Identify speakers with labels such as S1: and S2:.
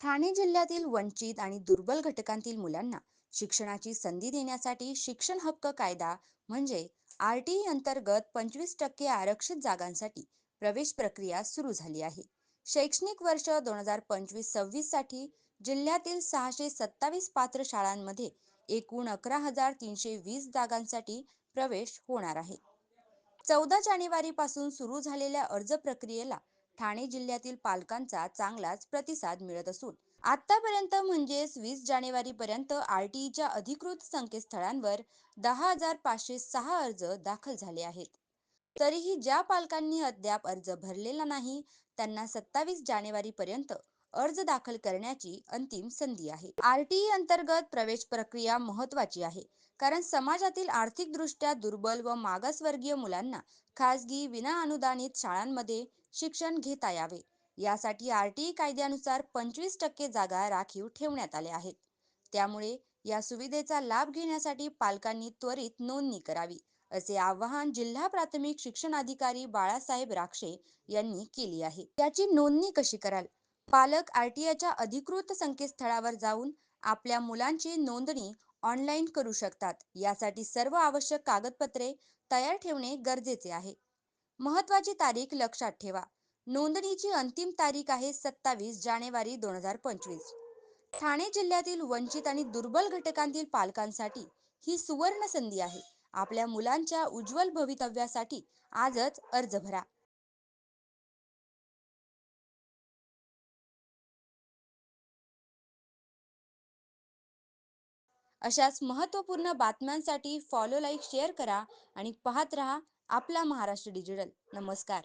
S1: ठाणे जिल्ह्यातील वंचित आणि दुर्बल घटकांतील मुलांना शिक्षणाची संधी देण्यासाठी शिक्षण हक्क कायदा म्हणजे आर टी ई अंतर्गत पंचवीस टक्के आरक्षित जागांसाठी प्रवेश प्रक्रिया सुरू झाली आहे. शैक्षणिक वर्ष दोन हजार पंचवीस सव्वीससाठी जिल्ह्यातील सहाशे सत्तावीस पात्र शाळांमध्ये एकूण अकरा हजार तीनशे वीस जागांसाठी प्रवेश होणार आहे. चौदा जानेवारीपासून सुरू झालेल्या अर्ज प्रक्रियेला ठाणे जिल्ह्यातील पालकांचा चांगलाच प्रतिसाद मिळत असून आतापर्यंत म्हणजेच वीस जानेवारी पर्यंत आर टी ईच्या अधिकृत संकेतस्थळांवर दहा हजार पाचशे सहा अर्ज दाखल झाले आहेत. तरीही ज्या पालकांनी अद्याप अर्ज भरलेला नाही त्यांना सत्तावीस जानेवारी पर्यंत अर्ज दाखल करण्याची अंतिम संधी आहे. आर टी ई अंतर्गत प्रवेश प्रक्रिया महत्वाची आहे कारण समाजातील आर्थिकदृष्ट्या दुर्बल व मागासवर्गीय मुलांना खासगी विनाअनुदानित शाळांमध्ये शिक्षण घेता यावे. यासाठी आरटीई कायद्यानुसार पंचवीस टक्के जागा राखीव ठेवण्यात आल्या आहेत. त्यामुळे या सुविधेचा लाभ घेण्यासाठी पालकांनी त्वरित नोंदणी करावी असे आवाहन जिल्हा प्राथमिक शिक्षणाधिकारी बाळासाहेब राक्षे यांनी केली आहे. याची नोंदणी कशी कराल? पालक आरटीआयच्या अधिकृत संकेतस्थळावर जाऊन आपल्या मुलांची नोंदणी ऑनलाईन करू शकतात. यासाठी सर्व आवश्यक कागदपत्रे तयार ठेवणे गरजेचे आहे. महत्वाची तारीख लक्षात ठेवा. नोंदणीची अंतिम तारीख आहे सत्तावीस जानेवारी दोन हजार पंचवीस. ठाणे जिल्ह्यातील वंचित आणि दुर्बल घटकांतील पालकांसाठी ही सुवर्ण संधी आहे. आपल्या मुलांच्या उज्ज्वल भवितव्यासाठी आजच अर्ज भरा. अशाच महत्त्वपूर्ण बातम्यांसाठी फॉलो लाईक शेअर करा आणि पाहत रहा आपला महाराष्ट्र डिजिटल. नमस्कार.